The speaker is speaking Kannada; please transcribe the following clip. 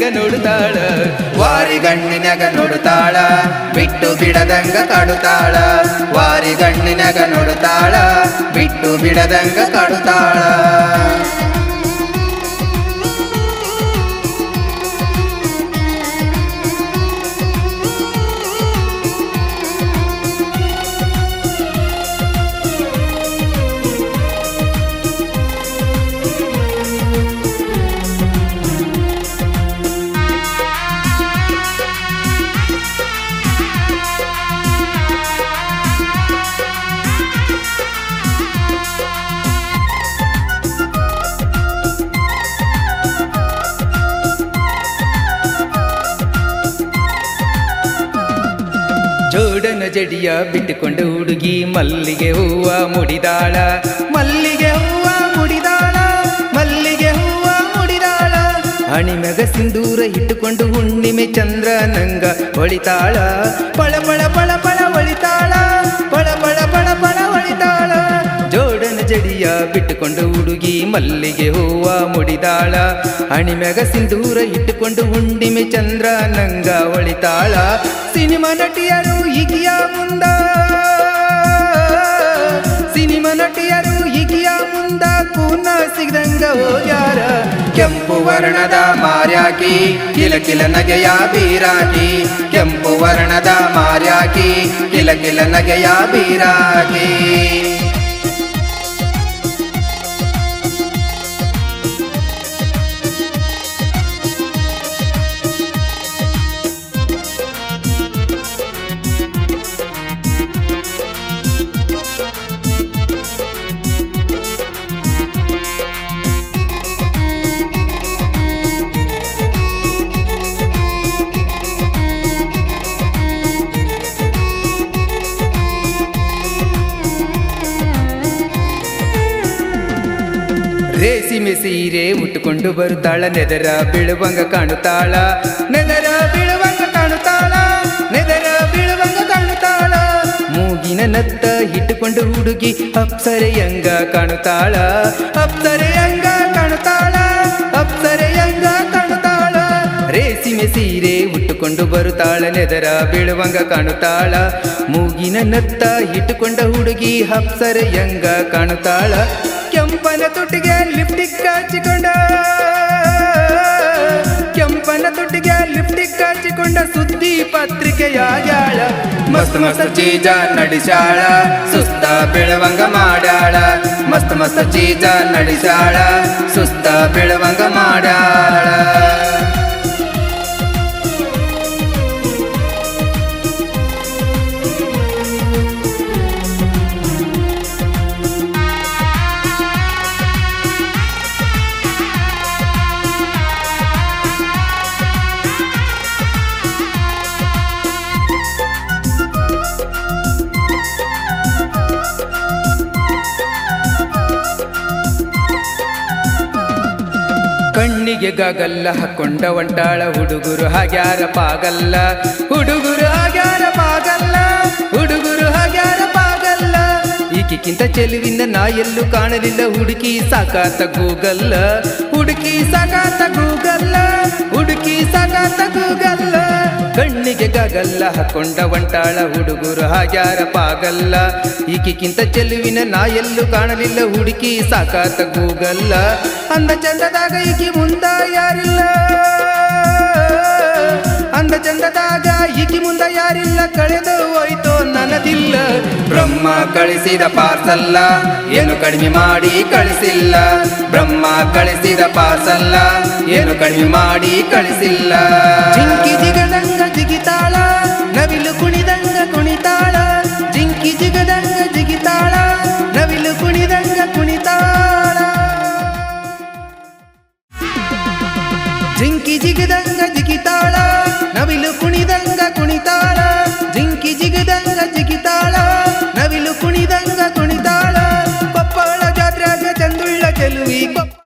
ನೋಡ್ತಾಳ ವಾರಿ ಗಣ್ಣಿನಾಗ ನೋಡುತ್ತಾಳ. ಬಿಟ್ಟು ಬಿಡದಂಗ ಕಾಡುತ್ತಾಳ. ವಾರಿ ಗಣ್ಣಿನಾಗ ನೋಡುತ್ತಾಳ. ಬಿಟ್ಟು ಬಿಡದಂಗ ಕಾಡುತ್ತಾಳ. ಜಡಿಯ ಬಿಟ್ಟುಕೊಂಡು ಹುಡುಗಿ ಮಲ್ಲಿಗೆ ಹೂವ ಮುಡಿದಾಳ. ಮಲ್ಲಿಗೆ ಹೂವ ಮುಡಿದಾಳ ಮಲ್ಲಿಗೆ ಹೂವ ಮುಡಿದಾಳ. ಅಣಿಮಗ ಸಿಂಧೂರ ಇಟ್ಟುಕೊಂಡು ಹುಣ್ಣಿಮೆ ಚಂದ್ರ ನಂಗ ಹೊಳಿತಾಳ. ಪಳ ಪಳ ಪಳ ಬಿಟ್ಟುಕೊಂಡು ಹುಡುಗಿ ಮಲ್ಲಿಗೆ ಹೂವ ಮುಡಿದಾಳ. ಹಣಿಮೆಗ ಸಿಂಧೂರ ಇಟ್ಟುಕೊಂಡು ಹುಂಡಿಮೆ ಚಂದ್ರ ನಂಗ ಒಳಿತಾಳ. ಸಿನಿಮಾ ನಟಿಯರು ಈಗಿಯ ಮುಂದ. ಸಿನಿಮಾ ನಟಿಯರು ಈಗಿಯ ಮುಂದ ಕೂನ ಸಿಗದಂಗ ಹೋಗ್ಯಾರ. ಕೆಂಪು ವರ್ಣದ ಮಾರ್ಯಾಕಿ ಕಿಲ ಕಿಲ ನಗೆಯ ಬೀರಾಕಿ. ಕೆಂಪು ವರ್ಣದ ಮಾರ್ಯಾಕಿ ಕಿಲ ಕಿಲ ನಗೆಯ ಬೀರಾಕಿ. ರೇಸಿಮೆ ಸೀರೆ ಉಟ್ಟುಕೊಂಡು ಬರುತ್ತಾಳ. ನೆದರ ಬಿಳುವಂಗ ಕಾಣುತ್ತಾಳ. ನೆದರ ಬಿಳುವಂಗ ಕಾಣುತ್ತಾಳ. ನೆದರ ಬಿಳುವಂಗ ಕಾಣುತ್ತಾಳ. ಮೂಗಿನ ನತ್ತ ಇಟ್ಟುಕೊಂಡು ಹುಡುಗಿ ಅಪ್ಸರೆಯಂಗ ಕಾಣುತ್ತಾಳ. ಅಪ್ಸರೆಯಂಗ ಕಾಣುತ್ತಾಳ. ಅಪ್ಸರೆಯಂಗ ಕಾಣುತ್ತಾಳ. ಸೀರೆ ಉಟ್ಟುಕೊಂಡು ಬರುತ್ತಾಳ. ನೆದರ ಬಿಳುವಂಗ ಕಾಣುತ್ತಾಳ. ಮೂಗಿನ ನತ್ತ ಇಟ್ಟುಕೊಂಡ ಹುಡುಗಿ ಅಪ್ಸರೆಯಂಗ ಕಾಣುತ್ತಾಳ. ಕೆಂಪನ ತುಟಿಗೆ ಪತ್ರಿಕೆಯಾಗ್ಯಾಳ ಮಸ್ತ್ ಮಸ್ತ್ ಚೀಜ ನಡಿಸಾಳ ಸುಸ್ತ ಬೆಳವಂಗ ಮಾಡ್ಯಾಳ. ಮಸ್ತ್ ಮಸ್ತ್ ಚೀಜ ನಡಿಸಾಳ ಸುಸ್ತ ಬೆಳವಂಗ ಮಾಡ್ಯಾಳ. ಕಣ್ಣಿಗೆ ಗಾಗಲ್ಲ ಹಾಕೊಂಡ ಒಂಟಾಳ ಹುಡುಗರು ಹಾಗ್ಯಾರ ಪಾಗಲ್ಲ ಹುಡುಗರು ಹಾಗ್ಯಾರ ಪಾಗಲ್ಲ ಹುಡುಗರು ಈಕಿಕ್ಕಿಂತ ಚೆಲುವಿನ ನಾ ಎಲ್ಲೂ ಕಾಣಲಿಲ್ಲ. ಹುಡುಕಿ ಸಾಕಾತ ಗೂಗಲ್ಲ ಹುಡುಕಿ ಸಾಕಾತ ಗೂಗಲ್ಲ ಹುಡುಕಿ ಸಾಕಾತ ಗೂಗಲ್ಲ ಕಣ್ಣಿಗೆ ಗಗಲ್ಲ, ಹಾಕೊಂಡ ಒಂಟಾಳ ಹುಡುಗರು ಹಾಗ್ಯಾರ ಪಾಗಲ್ಲ. ಈಕಿಕ್ಕಿಂತ ಚೆಲುವಿನ ನಾ ಎಲ್ಲೂ ಕಾಣಲಿಲ್ಲ. ಹುಡುಕಿ ಸಾಕಾತ ಗೂಗಲ್ಲ ಅಂದ ಚಂದದಾಗ ಈಕಿ ಮುಂದ ಯಾರಿಲ್ಲ. ಅಂದ ಚಂದದಾಗ ಈಕಿ ಮುಂದ ಯಾರಿಲ್ಲ. ಕಳೆದು ನನದಿಲ್ಲ ಬ್ರಹ್ಮ ಕಳಿಸಿದ ಪಾರ್ಸಲ್ಲ. ಏನು ಕಡಿಮೆ ಮಾಡಿ ಕಳಿಸಿಲ್ಲ. ಬ್ರಹ್ಮ ಕಳಿಸಿದ ಪಾರ್ಸಲ್ಲ. ಏನು ಕಡಿಮೆ ಮಾಡಿ ಕಳಿಸಿಲ್ಲ. ಜಿಂಕಿ ಜಿಗದಂಗ ಜಿಗಿತಾಳ. ನವಿಲು ಕುಣಿದಂಗ ಕುಣಿತಾಳ. ಜಿಂಕಿ ಜಿಗದಂಗ